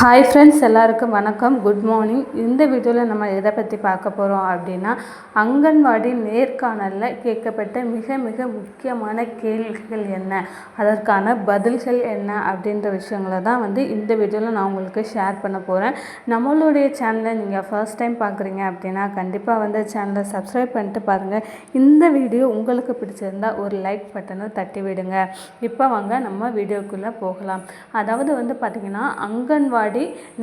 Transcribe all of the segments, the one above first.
Hi friends எல்லாருக்கும் வணக்கம். Good morning இந்த வீடியோவில் நம்ம எதை பற்றி பார்க்க போகிறோம் அப்படின்னா அங்கன்வாடி நேர்காணலில் கேட்கப்பட்ட மிக மிக முக்கியமான கேள்விகள் என்ன? அதற்கான பதில்கள் என்ன? அப்படின்ற விஷயங்களை தான் வந்து இந்த வீடியோவில் நான் உங்களுக்கு ஷேர் பண்ண போகிறேன் நம்மளுடைய சேனலை நீங்கள் ஃபர்ஸ்ட் டைம் பார்க்குறீங்க அப்படின்னா கண்டிப்பாக வந்து சேனலை சப்ஸ்கிரைப் பண்ணிட்டு பாருங்கள் இந்த வீடியோ உங்களுக்கு பிடிச்சிருந்தா ஒரு லைக் பட்டனை தட்டி விடுங்க இப்போ வாங்க நம்ம வீடியோக்குள்ளே போகலாம். அதாவது வந்து பார்த்திங்கன்னா அங்கன்வாடி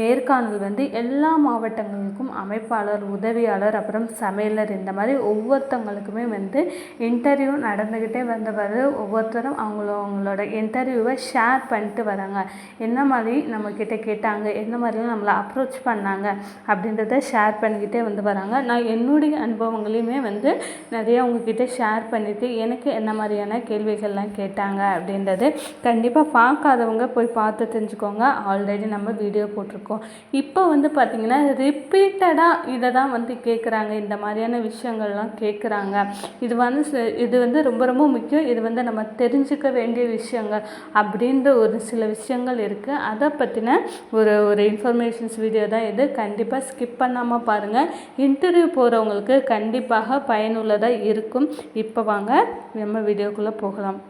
நேர்காணல் வந்து எல்லா மாவட்டங்களுக்கும் அமைப்பாளர் உதவியாளர் அப்புறம் சமையலர் இந்த மாதிரி ஒவ்வொருத்தவங்களுக்குமே வந்து இன்டர்வியூ நடந்துக்கிட்டே வந்து வருது ஒவ்வொருத்தரும் அவங்கள அவங்களோட இன்டர்வியூவை ஷேர் பண்ணிட்டு வராங்க. என்ன மாதிரி நம்மக்கிட்ட கேட்டாங்க என்ன மாதிரிலாம் நம்மளை அப்ரோச் பண்ணாங்க அப்படின்றத ஷேர் பண்ணிக்கிட்டே வந்து வராங்க. நான் என்னுடைய அனுபவங்களையுமே வந்து நிறைய உங்ககிட்ட ஷேர் பண்ணிட்டு எனக்கு என்ன மாதிரியான கேள்விகள்லாம் கேட்டாங்க அப்படின்றது கண்டிப்பாக பார்க்காதவங்க போய் பார்த்து தெரிஞ்சுக்கோங்க. ஆல்ரெடி நம்ம வீடியோ வீடியோ போட்டிருக்கோம். இப்போ வந்து பார்த்திங்கன்னா ரிப்பீட்டடாக இதை தான் வந்து கேட்குறாங்க இந்த மாதிரியான விஷயங்கள்லாம் கேட்குறாங்க இது வந்து இது வந்து ரொம்ப ரொம்ப முக்கியம். இது வந்து நம்ம தெரிஞ்சுக்க வேண்டிய விஷயங்கள் அப்படின்ற ஒரு சில விஷயங்கள் இருக்குது அதை பற்றின ஒரு ஒரு இன்ஃபர்மேஷன்ஸ் வீடியோ தான் இது. கண்டிப்பாக ஸ்கிப் பண்ணாமல் பாருங்கள் இன்டர்வியூ போகிறவங்களுக்கு கண்டிப்பாக பயனுள்ளதாக இருக்கும். இப்போ வாங்க நம்ம வீடியோக்குள்ளே போகலாம்.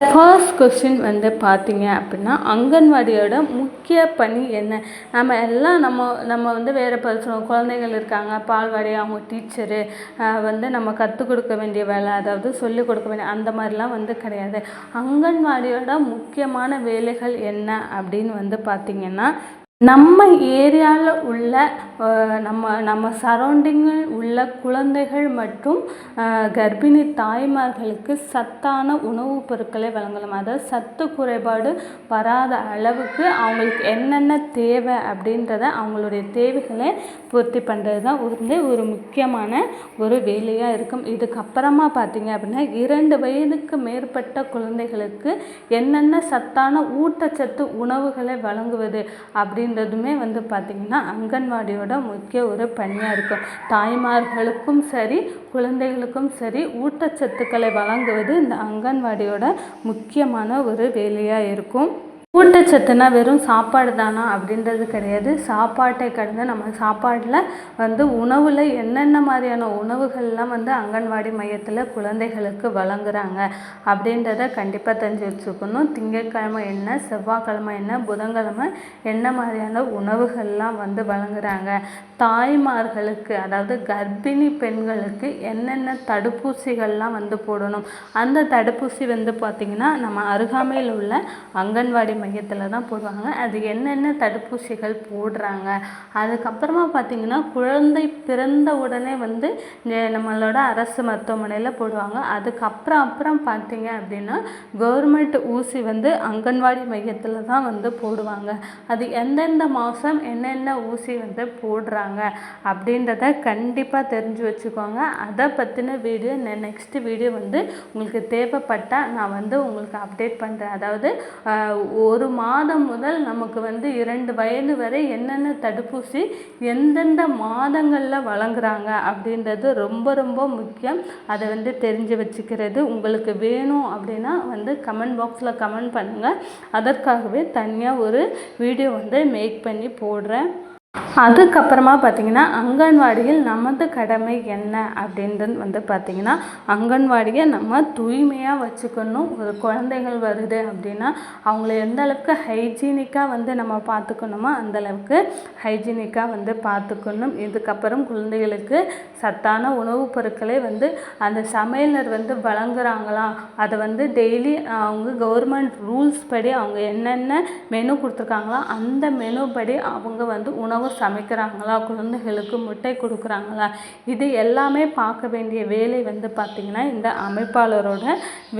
ஃபர்ஸ்ட் கொஸ்டின் வந்து பார்த்தீங்க அப்படின்னா அங்கன்வாடியோட முக்கிய பணி என்ன? நம்ம எல்லாம் நம்ம நம்ம வந்து வேறு பரிசனம் குழந்தைகள் இருக்காங்க பால்வாடி அவங்க டீச்சரு வந்து நம்ம கற்றுக் கொடுக்க வேண்டிய வேலை அதாவது சொல்லிக் கொடுக்க வேண்டிய அந்த மாதிரிலாம் வந்து கிடையாது. அங்கன்வாடியோட முக்கியமான வேலைகள் என்ன அப்படின்னு வந்து பார்த்திங்கன்னா நம்ம ஏரியாவில் உள்ள நம்ம நம்ம சரௌண்டிங்கில் உள்ள குழந்தைகள் மற்றும் கர்ப்பிணி தாய்மார்களுக்கு சத்தான உணவுப் பொருட்களை வழங்கலாம். அதாவது சத்து குறைபாடு வராத அளவுக்கு அவங்களுக்கு என்னென்ன தேவை அப்படின்றத அவங்களுடைய தேவைகளை பூர்த்தி பண்ணுறது தான் வந்து ஒரு முக்கியமான ஒரு வேலையாக இருக்கும். இதுக்கப்புறமா பார்த்தீங்க அப்படின்னா இரண்டு வயதுக்கு மேற்பட்ட குழந்தைகளுக்கு என்னென்ன சத்தான ஊட்டச்சத்து உணவுகளை வழங்குவது அப்படின்றதுமே வந்து பார்த்திங்கன்னா அங்கன்வாடியோட முக்கிய ஒரு பணியாக இருக்கும். தாய்மார்களுக்கும் சரி குழந்தைகளுக்கும் சரி ஊட்டச்சத்துக்களை வழங்குவது இந்த அங்கன்வாடியோட முக்கியமான ஒரு வேலையாக இருக்கும். ஊட்டச்சத்துனா வெறும் சாப்பாடு தானா அப்படின்றது கிடையாது. சாப்பாட்டை கடந்து நம்ம சாப்பாட்டில் வந்து உணவில் என்னென்ன மாதிரியான உணவுகள்லாம் வந்து அங்கன்வாடி மையத்தில் குழந்தைகளுக்கு வழங்குறாங்க அப்படின்றத கண்டிப்பாக தெரிஞ்சு வச்சுக்கணும். திங்கட்கிழமை என்ன செவ்வாய்க்கிழமை என்ன புதன்கிழமை என்ன மாதிரியான உணவுகள்லாம் வந்து வழங்குறாங்க. தாய்மார்களுக்கு அதாவது கர்ப்பிணி பெண்களுக்கு என்னென்ன தடுப்பூசிகள்லாம் வந்து போடணும்? அந்த தடுப்பூசி வந்து பார்த்திங்கன்னா நம்ம அருகாமையில் உள்ள அங்கன்வாடி மையத்தில் தான் போடுவாங்க. அது என்னென்ன தடுப்பூசிகள் போடுறாங்க. அதுக்கப்புறமா பார்த்திங்கன்னா குழந்தை பிறந்த உடனே வந்து நம்மளோட அரசு மருத்துவமனையில் போடுவாங்க. அதுக்கப்புறம் அப்புறம் பார்த்திங்க அப்படின்னா கவர்மெண்ட் ஊசி வந்து அங்கன்வாடி மையத்தில் தான் வந்து போடுவாங்க. அது எந்தெந்த மாதம் என்னென்ன ஊசி வந்து போடுறாங்க அப்படின்றத கண்டிப்பாக தெரிஞ்சு வச்சுக்கோங்க. அதை பற்றின வீடியோ நெக்ஸ்ட் வீடியோ வந்து உங்களுக்கு தேவைப்பட்டால் நான் வந்து உங்களுக்கு அப்டேட் பண்ணுறேன் அதாவது ஒரு மாதம் முதல் நமக்கு வந்து இரண்டு வயது வரை என்னென்ன தடுப்பூசி எந்தெந்த மாதங்களில் வழங்குறாங்க அப்படின்றது ரொம்ப ரொம்ப முக்கியம். அதை வந்து தெரிஞ்சு வச்சுக்கிறது உங்களுக்கு வேணும் அப்படின்னா வந்து கமெண்ட் பாக்ஸில் கமெண்ட் பண்ணுங்கள் அதற்காகவே தனியாக ஒரு வீடியோ வந்து மேக் பண்ணி போடுறேன். அதுக்கப்புறமா பார்த்திங்கன்னா அங்கன்வாடியில் நமது கடமை என்ன அப்படின்றது வந்து பார்த்திங்கன்னா அங்கன்வாடியை நம்ம தூய்மையாக வச்சுக்கணும். ஒரு குழந்தைகள் வருது அப்படின்னா அவங்கள எந்த அளவுக்கு ஹைஜீனிக்காக வந்து நம்ம பார்த்துக்கணுமோ அந்தளவுக்கு ஹைஜீனிக்காக வந்து பார்த்துக்கணும். இதுக்கப்புறம் குழந்தைகளுக்கு சத்தான உணவுப் பொருட்களை வந்து அந்த சமையலர் வந்து வழங்குறாங்களா? அதை வந்து டெய்லி அவங்க கவர்மெண்ட் ரூல்ஸ் படி அவங்க என்னென்ன மெனு கொடுத்துருக்காங்களோ அந்த மெனு படி அவங்க வந்து உணவு சமைக்கிறாங்களா? குழந்தைகளுக்கு முட்டை கொடுக்குறாங்களா? இது எல்லாமே பார்க்க வேண்டிய வேலை வந்து பார்த்திங்கன்னா இந்த அமைப்பாளரோட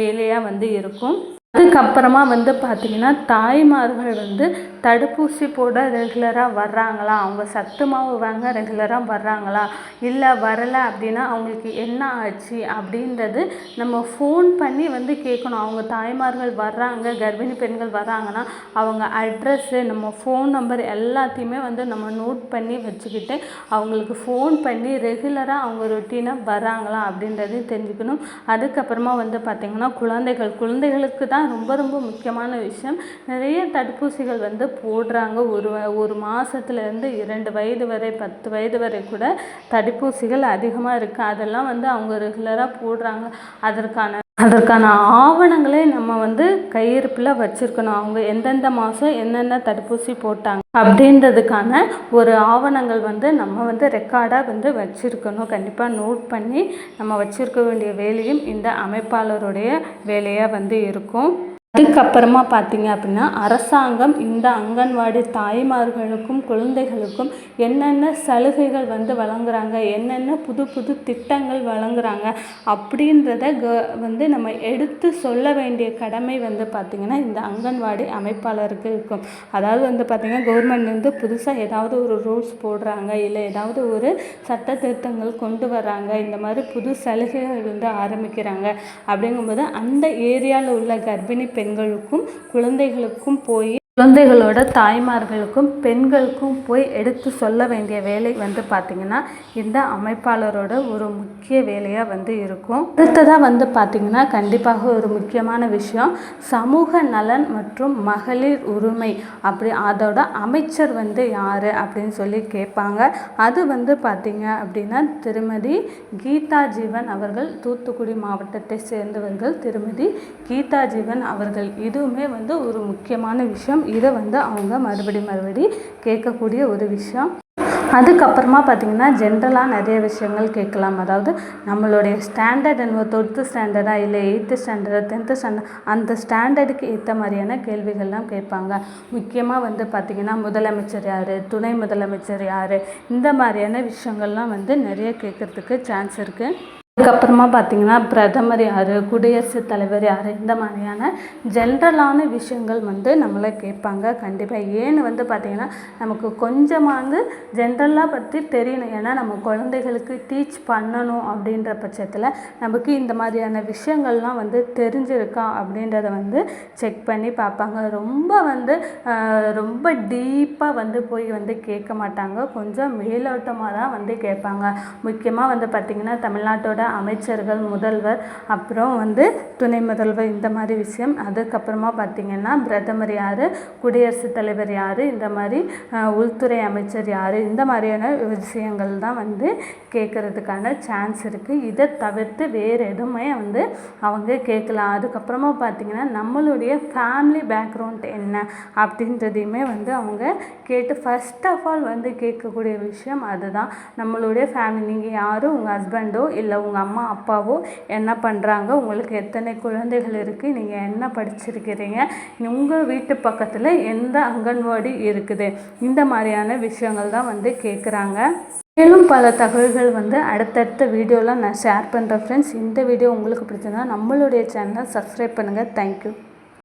வேலையாக வந்து இருக்கும். அதுக்கப்புறமா வந்து பார்த்திங்கன்னா தாய்மார்கள் வந்து தடுப்பூசி போட ரெகுலராக வர்றாங்களா? அவங்க சத்து மாவு வாங்க ரெகுலராக வர்றாங்களா? இல்லை வரலை அப்படின்னா அவங்களுக்கு என்ன ஆச்சு அப்படின்றது நம்ம ஃபோன் பண்ணி வந்து கேட்கணும். அவங்க தாய்மார்கள் வர்றாங்க கர்ப்பிணி பெண்கள் வர்றாங்கன்னா அவங்க அட்ரஸ்ஸு நம்ம ஃபோன் நம்பர் எல்லாத்தையுமே வந்து நம்ம நோட் பண்ணி வச்சுக்கிட்டு அவங்களுக்கு ஃபோன் பண்ணி ரெகுலராக அவங்க ரொட்டீனாக வர்றாங்களா அப்படின்றதையும் தெரிஞ்சுக்கணும். அதுக்கப்புறமா வந்து பார்த்திங்கன்னா குழந்தைகள் குழந்தைகளுக்கு தான் ரொம்ப ரொம்ப முக்கியமான விஷயம். நிறைய தடுப்பூசிகள் வந்து போடுறாங்க. ஒரு வ ஒரு மாதத்துலேருந்து இரண்டு வயது வரை பத்து வயது வரை கூட தடுப்பூசிகள் அதிகமாக இருக்குது அதெல்லாம் வந்து அவங்க ரெகுலராக போடுறாங்க. அதற்கான அதற்கான ஆவணங்களே நம்ம வந்து கையிருப்பில் வச்சுருக்கணும். அவங்க எந்தெந்த மாதம் என்னென்ன தடுப்பூசி போட்டாங்க அப்படின்றதுக்கான ஒரு ஆவணங்கள் வந்து நம்ம வந்து ரெக்கார்டாக வந்து வச்சுருக்கணும். கண்டிப்பாக நோட் பண்ணி நம்ம வச்சுருக்க வேண்டிய வேலையும் இந்த அமைப்பாளருடைய வேலையாக வந்து இருக்கும். அதுக்கப்புறமா பார்த்தீங்க அப்படின்னா அரசாங்கம் இந்த அங்கன்வாடி தாய்மார்களுக்கும் குழந்தைகளுக்கும் என்னென்ன சலுகைகள் வந்து வழங்குறாங்க என்னென்ன புது புது திட்டங்கள் வழங்குறாங்க அப்படின்றத க வந்து நம்ம எடுத்து சொல்ல வேண்டிய கடமை வந்து பார்த்திங்கன்னா இந்த அங்கன்வாடி அமைப்பாளருக்கு இருக்கும். அதாவது வந்து பார்த்திங்கன்னா கவர்மெண்ட் வந்து புதுசாக ஏதாவது ஒரு ரூல்ஸ் போடுறாங்க இல்லை ஏதாவது ஒரு சட்ட திருத்தங்கள் கொண்டு வர்றாங்க இந்த மாதிரி புது சலுகைகள் வந்து ஆரம்பிக்கிறாங்க அப்படிங்கும்போது அந்த ஏரியாவில் உள்ள கர்ப்பிணி பெண் பெண்களுக்கும் குழந்தைகளுக்கும் போய் குழந்தைகளோட தாய்மார்களுக்கும் பெண்களுக்கும் போய் எடுத்து சொல்ல வேண்டிய வேலை வந்து பார்த்திங்கன்னா இந்த அமைப்பாளரோட ஒரு முக்கிய வேலையாக வந்து இருக்கும். அடுத்ததாக வந்து பார்த்திங்கன்னா கண்டிப்பாக ஒரு முக்கியமான விஷயம் சமூக நலன் மற்றும் மகளிர் உரிமை. அப்படி அதோட அமைச்சர் வந்து யார் அப்படின்னு சொல்லி கேட்பாங்க. அது வந்து பார்த்திங்க அப்படின்னா திருமதி கீதா ஜீவன் அவர்கள் தூத்துக்குடி மாவட்டத்தை சேர்ந்தவர்கள் திருமதி கீதா ஜீவன் அவர்கள். இதுவுமே வந்து ஒரு முக்கியமான விஷயம். இதை வந்து அவங்க மறுபடி மறுபடி கேட்கக்கூடிய ஒரு விஷயம். அதுக்கப்புறமா பார்த்திங்கன்னா ஜென்ரலாக நிறைய விஷயங்கள் கேட்கலாம். அதாவது நம்மளுடைய ஸ்டாண்டர்ட் என்ன? டுவெல்த்து ஸ்டாண்டர்டா இல்லை எயித்து ஸ்டாண்டர்டா டென்த்து ஸ்டாண்டர்ட் அந்த ஸ்டாண்டர்டுக்கு ஏற்ற மாதிரியான கேள்விகள்லாம் கேட்பாங்க. முக்கியமாக வந்து பார்த்திங்கன்னா முதலமைச்சர் யார்? துணை முதலமைச்சர் யார்? இந்த மாதிரியான விஷயங்கள்லாம் வந்து நிறைய கேட்குறதுக்கு சான்ஸ் இருக்குது அதுக்கப்புறமா பார்த்தீங்கன்னா பிரதமர் யார் குடியரசுத் தலைவர் யார் இந்த மாதிரியான ஜென்ரலான விஷயங்கள் வந்து நம்மளை கேட்பாங்க. கண்டிப்பாக ஏன்னு வந்து பார்த்திங்கன்னா நமக்கு கொஞ்சமாவது ஜென்ரலாக பற்றி தெரியணும். ஏன்னா நம்ம குழந்தைகளுக்கு டீச் பண்ணணும் அப்படின்ற பட்சத்தில் நமக்கு இந்த மாதிரியான விஷயங்கள்லாம் வந்து தெரிஞ்சிருக்கா அப்படின்றத வந்து செக் பண்ணி பார்ப்பாங்க. ரொம்ப வந்து ரொம்ப டீப்பாக வந்து போய் வந்து கேட்க மாட்டாங்க. கொஞ்சம் மேலோட்டமாக தான் வந்து கேட்பாங்க. முக்கியமாக வந்து பார்த்திங்கன்னா தமிழ்நாட்டோட அமைச்சர்கள் முதல்வர் அப்புறம் வந்து துணை முதல்வர் இந்த மாதிரி விஷயம். அதுக்கப்புறமா பார்த்திங்கன்னா பிரதமர் யார் குடியரசுத் தலைவர் யார் இந்த மாதிரி உள்துறை அமைச்சர் யார் இந்த மாதிரியான விஷயங்கள் தான் வந்து கேட்குறதுக்கான சான்ஸ் இருக்குது இதை தவிர்த்து வேறு எதுவுமே வந்து அவங்க கேட்கலாம். அதுக்கப்புறமா பார்த்திங்கன்னா நம்மளுடைய ஃபேமிலி பேக்ரவுண்ட் என்ன அப்படின்றதையுமே வந்து அவங்க கேட்டு ஃபஸ்ட் ஆஃப் ஆல் வந்து கேட்கக்கூடிய விஷயம் அதுதான். நம்மளுடைய ஃபேமிலி நீங்கள் யாரும் உங்கள் ஹஸ்பண்டோ இல்லை உங்கள் உங்கள் அம்மா அப்பாவோ என்ன பண்ணுறாங்க உங்களுக்கு எத்தனை குழந்தைகள் இருக்குது நீங்கள் என்ன படிச்சிருக்கிறீங்க? உங்கள் வீட்டு பக்கத்தில் எந்த அங்கன்வாடி இருக்குது? இந்த மாதிரியான விஷயங்கள் தான் வந்து கேட்குறாங்க மேலும் பல தகவல்கள் வந்து அடுத்தடுத்த வீடியோவில் நான் ஷேர் பண்ணுறேன் ஃப்ரெண்ட்ஸ் இந்த வீடியோ உங்களுக்கு பிடிச்சிருந்தா நம்மளுடைய சேனலை சப்ஸ்கிரைப் பண்ணுங்கள் தேங்க்யூ